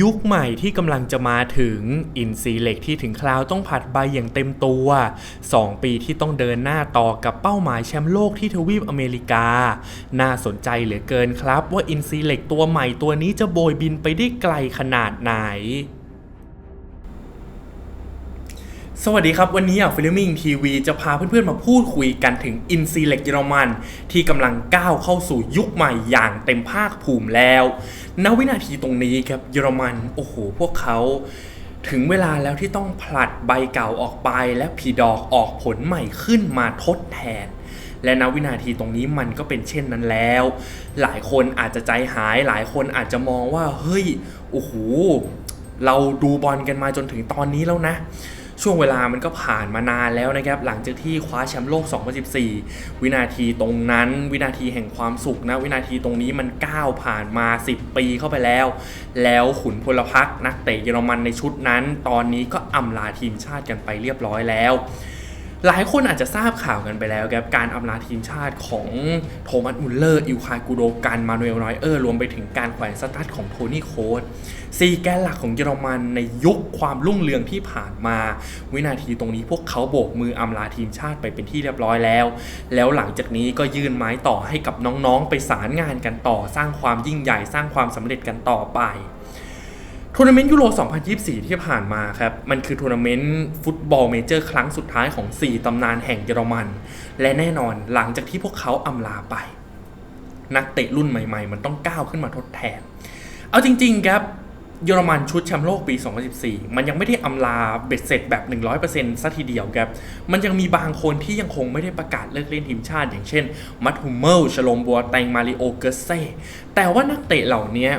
ยุคใหม่ที่กำลังจะมาถึงอินซีเหล็กที่ถึงคราวต้องผัดใบอย่างเต็มตัว 2 ปีที่ต้องเดินหน้าต่อกับเป้าหมายแชมป์โลกที่ทวีปอเมริกา น่าสนใจเหลือเกินครับว่าอินซีเหล็กตัวใหม่ตัวนี้จะโบยบินไปได้ไกลขนาดไหน สวัสดีครับ วันนี้อะฟิลมิงทีวีจะพาเพื่อนๆมาพูดคุยกันถึงอินซีเล็กเยอรมัน ที่กำลังก้าวเข้าสู่ยุคใหม่อย่างเต็มภาคภูมิแล้ว ณวินาทีตรงนี้ครับเยอรมัน โอ้โห พวกเขาถึงเวลาแล้วที่ต้องผลัดใบเก่าออกไปและผีดอกออกผลใหม่ขึ้นมาทดแทน และณวินาทีตรงนี้มันก็เป็นเช่นนั้นแล้ว หลายคนอาจจะใจหายหลายคนอาจจะมองว่าเฮ้ยโอ้โหเราดูบอลกันมาจนถึงตอนนี้แล้วนะ ช่วงเวลามันก็ผ่านมานานแล้วนะครับ หลังจากที่คว้าแชมป์โลก 2014 วินาทีตรงนั้น วินาทีแห่งความสุขนะ วินาทีตรงนี้มันก้าวผ่านมา 10 ปีเข้าไปแล้ว แล้วขุนพลพรรคนักเตะเยอรมันในชุดนั้น ตอนนี้ก็อำลาทีมชาติกันไปเรียบร้อยแล้ว หลายคนอาจจะทราบข่าวกันไปแล้วครับการอำลาทีมชาติของโทมัสมุลเลอร์ อิวคายกูโดกัน มานูเอลนอยเออร์ รวมไปถึงการแขวนสตั๊ดของโทนี่โค้ดสี่แกนหลักของเยอรมันในยุคความรุ่งเรืองที่ผ่านมา วินาทีตรงนี้พวกเขาโบกมืออำลาทีมชาติไปเป็นที่เรียบร้อยแล้ว แล้วหลังจากนี้ก็ยื่นไม้ต่อให้กับน้องๆ ไปสารงานกันต่อ สร้างความยิ่งใหญ่สร้างความสำเร็จกันต่อไป ทัวร์นาเมนต์ยูโร 2024 ที่ผ่านมาครับ มันคือทัวร์นาเมนต์ฟุตบอลเมเจอร์ครั้งสุดท้ายของ 4 ตำนานแห่งเยอรมัน และแน่นอนหลังจากที่พวกเขาอำลาไป นักเตะรุ่นใหม่ๆ มันต้องก้าวขึ้นมาทดแทน เอาจริงๆครับเยอรมันชุดแชมป์โลกปี 2014 มันยังไม่ได้อำลาเบ็ดเสร็จแบบ 100%ซะทีเดียวครับ มันยังมีบางคนที่ยังคงไม่ได้ประกาศเลิกเล่นทีมชาติ อย่างเช่น มัตฮูเมล ชโลมบัวแตงมาริโอ เกเซ่ แต่ว่านักเตะเหล่านี้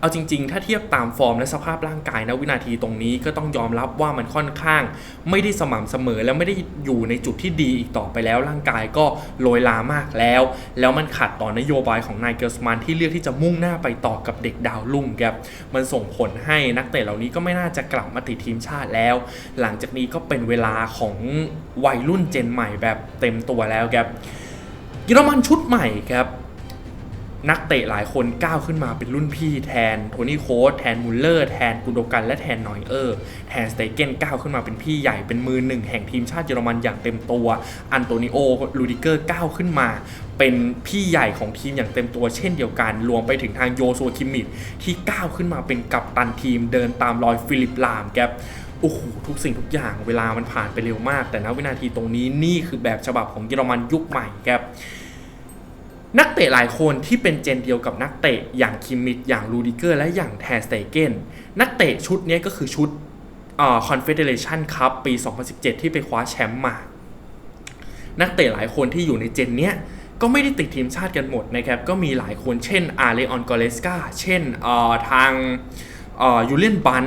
เอาจริง ๆ ถ้าเทียบตามฟอร์มและสภาพร่างกายนะวินาทีตรงนี้ก็ต้องยอมรับว่ามันค่อนข้าง ไม่ได้สม่ำเสมอและไม่ได้อยู่ในจุดที่ดีอีกต่อไปแล้วร่างกายก็โรยลามากแล้ว แล้วมันขัดต่อนโยบายของนายเกอร์สมันที่เลือกที่จะมุ่งหน้าไปต่อกับเด็กดาวรุ่งครับมันส่งผลให้นักเตะเหล่านี้ก็ไม่น่าจะกลับมาติดทีมชาติแล้ว หลังจากนี้ก็เป็นเวลาของวัยรุ่นเจนใหม่แบบเต็มตัวแล้วครับเยอรมันชุดใหม่ครับ นักเตะหลายคนก้าวขึ้นมาเป็นรุ่นพี่แทนโทนี่โค้ดแทนมุลเลอร์แทนกุนโดกันและแทนนอยเออร์แทนสเตเกนก้าวขึ้นมาเป็นพี่ใหญ่เป็นมือหนึ่งแห่งทีมชาติเยอรมันอย่างเต็มตัว อันโตนิโอลูดิเกอร์ก้าวขึ้นมาเป็นพี่ใหญ่ของทีมอย่างเต็มตัวเช่นเดียวกัน รวมไปถึงทางโยโซคิมมิดที่ก้าวขึ้นมาเป็นกัปตันทีมเดินตามรอยฟิลิปลามแกบโอ้โหทุกสิ่งทุกอย่างเวลามันผ่านไปเร็วมาก แต่ณวินาทีตรงนี้นี่คือแบบฉบับของเยอรมันยุคใหม่ครับ นักเตะหลายคนที่เป็นเจนเดียวกับนักเตะอย่างคิมมิดอย่างลูดิเกอร์และอย่างแทสเตเกนนักเตะชุดนี้ก็คือชุดคอนเฟเดเรชันคัพปี 2017 ที่ไปคว้าแชมป์มา นักเตะหลายคนที่อยู่ในเจนเนี้ยก็ไม่ได้ติดทีมชาติกันหมดนะครับ ก็มีหลายคนเช่นอาเลออนกอเลสกาเช่นทางยูเลียนบัน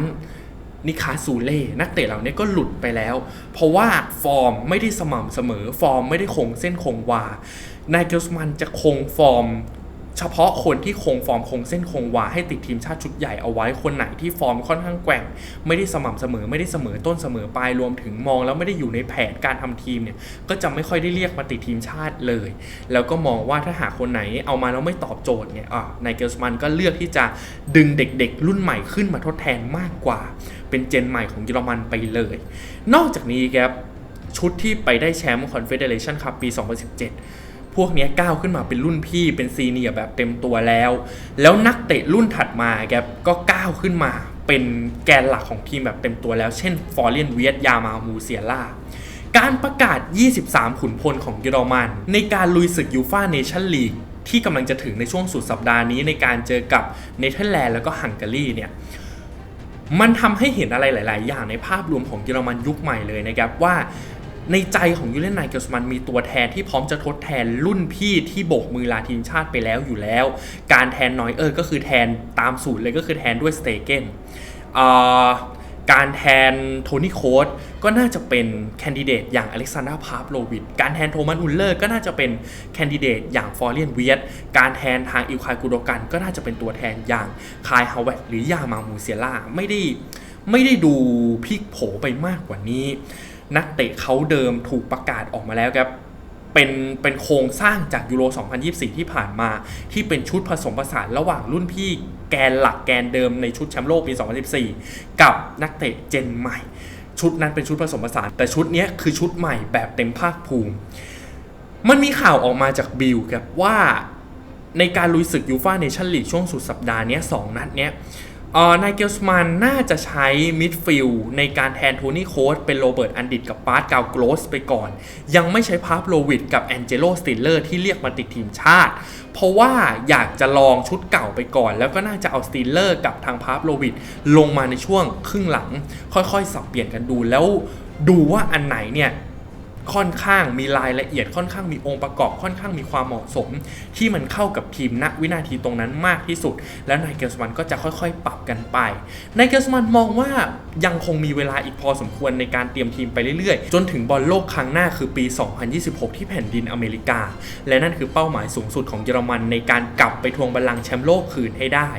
นิคาซูเล่นักเตะเหล่านี้ก็หลุดไปแล้ว เพราะว่าฟอร์มไม่ได้สม่ำเสมอ ฟอร์มไม่ได้คงเส้นคงวา นายเกลสมันจะคงฟอร์ม เฉพาะคนที่คงฟอร์มคงเส้นคงวาให้ติดทีมชาติชุดใหญ่เอาไว้คนไหนที่ฟอร์มค่อนข้างแกว่ง ไม่ได้สม่ำเสมอไม่ได้เสมอต้นเสมอปลายรวมถึงมองแล้วไม่ได้อยู่ในแผนการทำทีมเนี่ยก็จะไม่ค่อยได้เรียกมาติดทีมชาติเลย แล้วก็มองว่าถ้าหากคนไหนเอามาแล้วไม่ตอบโจทย์เนี่ยนายเกลสมันก็เลือกที่จะดึงเด็ก ๆ รุ่นใหม่ขึ้นมาทดแทนมากกว่า เป็นเจนใหม่ของเยอรมันไปเลย นอกจากนี้ครับชุดที่ไปได้แชมป์คอนเฟเดเรชันคัพปี 2017 วกนี้ก้าวขึ้นมาเป็นรุ่นพี่เป็นซีเนียร์แบบเต็มตัวแล้ว แล้วนักเตะรุ่นถัดมาครับก็ก้าวขึ้นมาเป็นแกนหลักของทีมแบบเต็มตัวแล้ว เช่นฟอร์เรียนเวียตยามามูเซียล่าการประกาศ 23 ขุนพลของเยอรมัน ในการลุยศึกยูฟ่าเนชั่นลีกที่กำลังจะถึงในช่วงสุดสัปดาห์นี้ในการเจอกับเนเธอร์แลนด์แล้วก็ฮังการีเนี่ยมันทำให้เห็นอะไรหลาย ๆ อย่างในภาพรวมของเยอรมันยุคใหม่เลยนะครับว่า ในใจของยูเลนไนเกลสมันมีตัวแทนที่พร้อมจะทดแทนรุ่นพี่ที่โบกมือลาทีมชาติไปแล้วอยู่แล้ว การแทนนอยเออร์ก็คือแทนตามสูตรเลยก็คือแทนด้วยสเตเกนการแทนโทนี่โค้ดก็น่าจะเป็นแคนดิเดตอย่างอเล็กซานดราพาร์ฟโลวิดการแทนโทมัสอุลเลอร์ก็น่าจะเป็นแคนดิเดตอย่างฟอร์เรียนเวียตการแทนทางอิลคายกูโดกันก็น่าจะเป็นตัวแทนอย่างคายฮาวเวตหรือยามามูเซียล่าไม่ได้ไม่ได้ดูพลิกโผไปมากกว่านี้ นักเตะเขาเดิมถูกประกาศออกมาแล้วครับเป็นเป็นโครงสร้างจากยูโร 2024 ที่ผ่านมา ที่เป็นชุดผสมผสานระหว่างรุ่นพี่แกนหลักแกนเดิมในชุดแชมป์โลกปี 2014 กับนักเตะเจนใหม่ ชุดนั้นเป็นชุดผสมผสาน แต่ชุดนี้คือชุดใหม่แบบเต็มภาคภูมิ มันมีข่าวออกมาจากบิลครับว่าในการลุยศึกยูฟ่าเนชั่นลีกช่วงสุดสัปดาห์นี้สองนัดเนี้ย นายเกลสมันน่าจะใช้มิดฟิลด์ในการแทนโทนี่โค้ดเป็นโรเบิร์ตอันดิตกับปาร์ตกาวโกลสไปก่อน ยังไม่ใช้พาร์ฟโลวิดกับแองเจโลสติลเลอร์ที่เรียกมาติดทีมชาติ เพราะว่าอยากจะลองชุดเก่าไปก่อน แล้วก็น่าจะเอาสติลเลอร์กับทางพาร์ฟโลวิดลงมาในช่วงครึ่งหลัง ค่อยๆ สับเปลี่ยนกันดูแล้วดูว่าอันไหนเนี่ย ค่อนข้างมีรายละเอียดค่อนข้างมีองค์ประกอบค่อนข้างมีความเหมาะสม ที่มันเข้ากับทีมณวินาทีตรงนั้นมากที่สุด แล้วนายเกลสมันก็จะค่อยๆ ปรับกันไปนายเกลสมันมองว่ายังคงมีเวลาอีกพอสมควรในการเตรียมทีมไปเรื่อยๆ จนถึงบอลโลกครั้งหน้าคือปี 2026 ที่แผ่นดินอเมริกา และนั่นคือเป้าหมายสูงสุดของเยอรมันในการกลับไปทวงบัลลังก์แชมป์โลกคืนให้ได้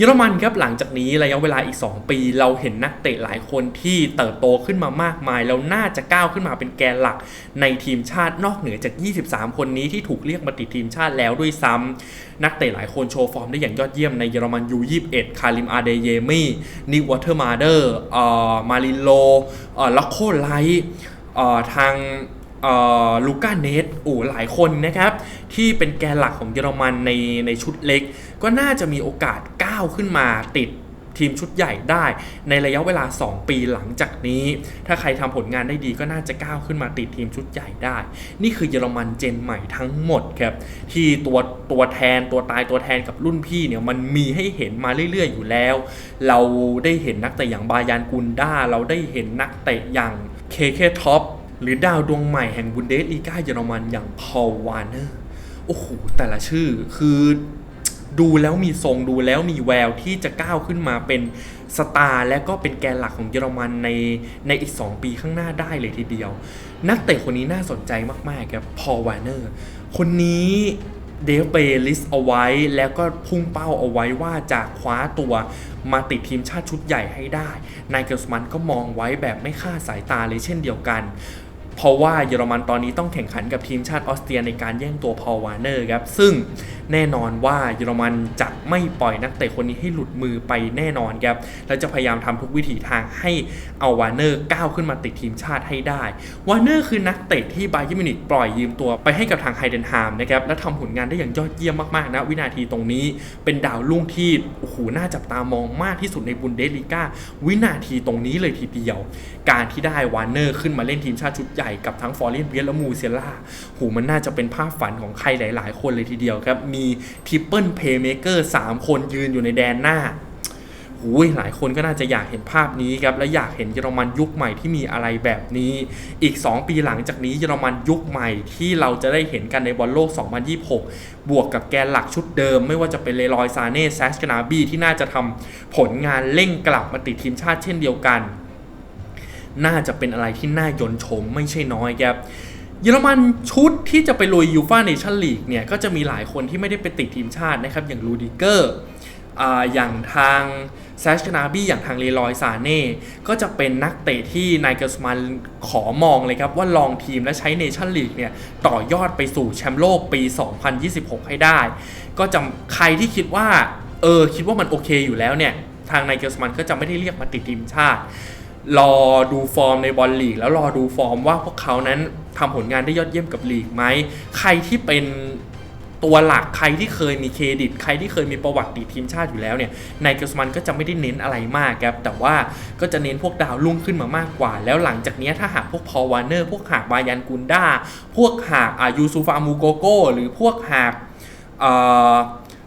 เยอรมันครับหลังจากนี้ระยะเวลาอีก 2 ปี เราเห็นนักเตะหลายคนที่เติบโตขึ้นมามากมาย แล้วน่าจะก้าวขึ้นมาเป็นแกนหลักในทีมชาตินอกเหนือจาก 23 คนนี้ที่ถูกเรียกมาติดทีมชาติแล้วด้วยซ้ำนักเตะหลายคนโชว์ฟอร์มได้อย่างยอดเยี่ยมในเยอรมันยู21คาริมอาเดเยมี่นิววอเตอร์มาเดอร์อ่อมาริโลอ่อล็อกโคไลท์อ่อทางลูก้าเนตโอ้หลายคนนะครับ ที่เป็นแกนหลักของเยอรมันในในชุดเล็ก ก็น่าจะมีโอกาสก้าวขึ้นมาติดทีมชุดใหญ่ได้ในระยะเวลา 2 ปีหลังจากนี้ ถ้าใครทำผลงานได้ดีก็น่าจะก้าวขึ้นมาติดทีมชุดใหญ่ได้ นี่คือเยอรมันเจนใหม่ทั้งหมดครับที่ตัวตัวแทนตัวตายตัวแทนกับรุ่นพี่เนี่ยมันมีให้เห็นมาเรื่อยๆ อยู่แล้ว เราได้เห็นนักเตะอย่างบายานกุนด้า เราได้เห็นนักเตะอย่างเคเคท็อปหรือดาวดวงใหม่แห่งบุนเดสลีกาเยอรมันอย่างพอลวานเนอร์โอ้โหแต่ละชื่อคือ ดูแล้วมีทรงดูแล้วมีแววที่จะก้าวขึ้นมาเป็นสตาร์และก็เป็นแกนหลักของเยอรมันในในอีก 2 ปีข้างหน้าได้เลยทีเดียว นักเตะคนนี้น่าสนใจมากๆครับพอลวานเนอร์คนนี้เดฟเบลิสเอาไว้แล้วก็พุ่งเป้าเอาไว้ว่าจะคว้าตัวมาติดทีมชาติชุดใหญ่ให้ได้นายเกลสมันก็มองไว้แบบไม่คาดสายตาเลยเช่นเดียวกัน เพราะว่าเยอรมันตอนนี้ต้องแข่งขันกับทีมชาติออสเตรียในการแย่งตัวพอลวาร์เนอร์ครับ ซึ่งแน่นอนว่าเยอรมันจะไม่ปล่อยนักเตะคนนี้ให้หลุดมือไปแน่นอนครับ และจะพยายามทำทุกวิถีทางให้เอาวาร์เนอร์ก้าวขึ้นมาติดทีมชาติให้ได้ วาร์เนอร์คือนักเตะที่บาเยิร์มิวนิกปล่อยยืมตัวไปให้กับทางไฮเดนฮามนะครับและทำผลงานได้อย่างยอดเยี่ยมมากๆนะวินาทีตรงนี้ เป็นดาวรุ่งที่โอ้โหน่าจับตามองมากที่สุดในบุนเดสลีกาวินาทีตรงนี้เลยทีเดียว การที่ได้วาร์เนอร์ขึ้นมาเล่นทีมชาติชุดใหญ่กับทั้งฟอร์เรนเวียและมูเซล่าโหมันน่าจะเป็นภาพฝันของใครหลาย ๆ คนเลยทีเดียวครับ มีทริปเปิลเพย์เมเกอร์3คนยืนอยู่ในแดนหน้าหูยหลายคนก็น่าจะอยากเห็นภาพนี้ครับ และอยากเห็นเยอรมันยุคใหม่ที่มีอะไรแบบนี้ อีก 2 ปีหลังจากนี้เยอรมันยุคใหม่ที่เราจะได้เห็นกันในบอลโลก 2026 บวกกับแกนหลักชุดเดิม ไม่ว่าจะเป็นเลรอยซาเน่แซชกนาบีที่น่าจะทำผลงานเร่งกลับมาติดทีมชาติเช่นเดียวกัน น่าจะเป็นอะไรที่น่ายนชมไม่ใช่น้อยครับเยอรมันชุดที่จะไปลุยยูฟ่าเนชั่นลีกเนี่ยก็จะมีหลายคนที่ไม่ได้ไปติดทีมชาตินะครับ อย่างลูดิเกอร์อย่างทางแซชนาบี้อย่างทางเลรอยซาเน่ก็จะเป็นนักเตะที่นายเกลสมันขอมองเลยครับ ว่าลองทีมและใช้เนชั่นลีกเนี่ยต่อยอดไปสู่แชมป์โลกปี 2026 ให้ได้ ก็จะใครที่คิดว่า เออ คิดว่ามันโอเคอยู่แล้วเนี่ย ทางนายเกลสมันก็จะไม่ได้เรียกมาติดทีมชาติ รอดูฟอร์มในบอลลีก แล้วรอดูฟอร์มว่าพวกเขานั้นทำผลงานได้ยอดเยี่ยมกับลีกไหม ใครที่เป็นตัวหลักใครที่เคยมีเครดิต ใครที่เคยมีประวัติติดทีมชาติอยู่แล้วเนี่ยนายเกลสมันก็จะไม่ได้เน้นอะไรมากครับ แต่ว่าก็จะเน้นพวกดาวรุ่งขึ้นมามากกว่า แล้วหลังจากนี้ถ้าหากพวกพอวานเนอร์ พวกหากบายันกุนด้า พวกหากอายูซูฟามูโกโกหรือพวกหาก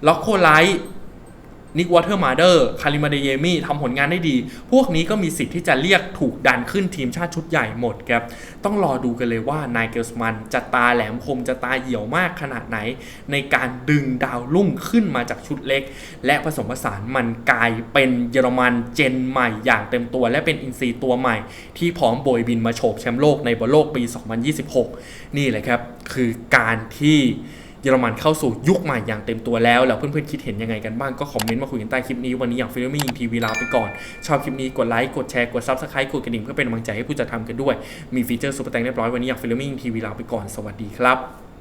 ล็อกโคไลท์ นิกวอเตอร์มาเดอร์คาริมาเดเยมี่ทำผลงานได้ดี พวกนี้ก็มีสิทธิ์ที่จะเรียกถูกดันขึ้นทีมชาติชุดใหญ่หมดครับ ต้องรอดูกันเลยว่านายเกลสมันจะตาแหลมคมจะตาเหี่ยวมากขนาดไหน ในการดึงดาวรุ่งขึ้นมาจากชุดเล็ก และผสมผสานมันกลายเป็นเยอรมันเจนใหม่อย่างเต็มตัว และเป็นอินซีตัวใหม่ ที่พร้อมโบยบินมาโฉบแชมป์โลกในบอลโลกปี 2026 นี่แหละครับ คือการที่ เยอรมันเข้าสู่ยุคใหม่อย่างเต็มตัวแล้ว แล้วเพื่อนๆคิดเห็นยังไงกันบ้างก็คอมเมนต์มาคุยกันใต้คลิปนี้ วันนี้อย่างฟิลมิ่งทีวีลาไปก่อน ชอบคลิปนี้กดไลค์กดแชร์กดซับสไครต์กดกระดิ่งเพื่อเป็นกำลังใจให้ผู้จัดทำกันด้วยมีฟีเจอร์ซุปเปอร์แตงเรียบร้อยวันนี้อย่างฟิลมิ่งทีวีลาไปก่อนสวัสดีครับ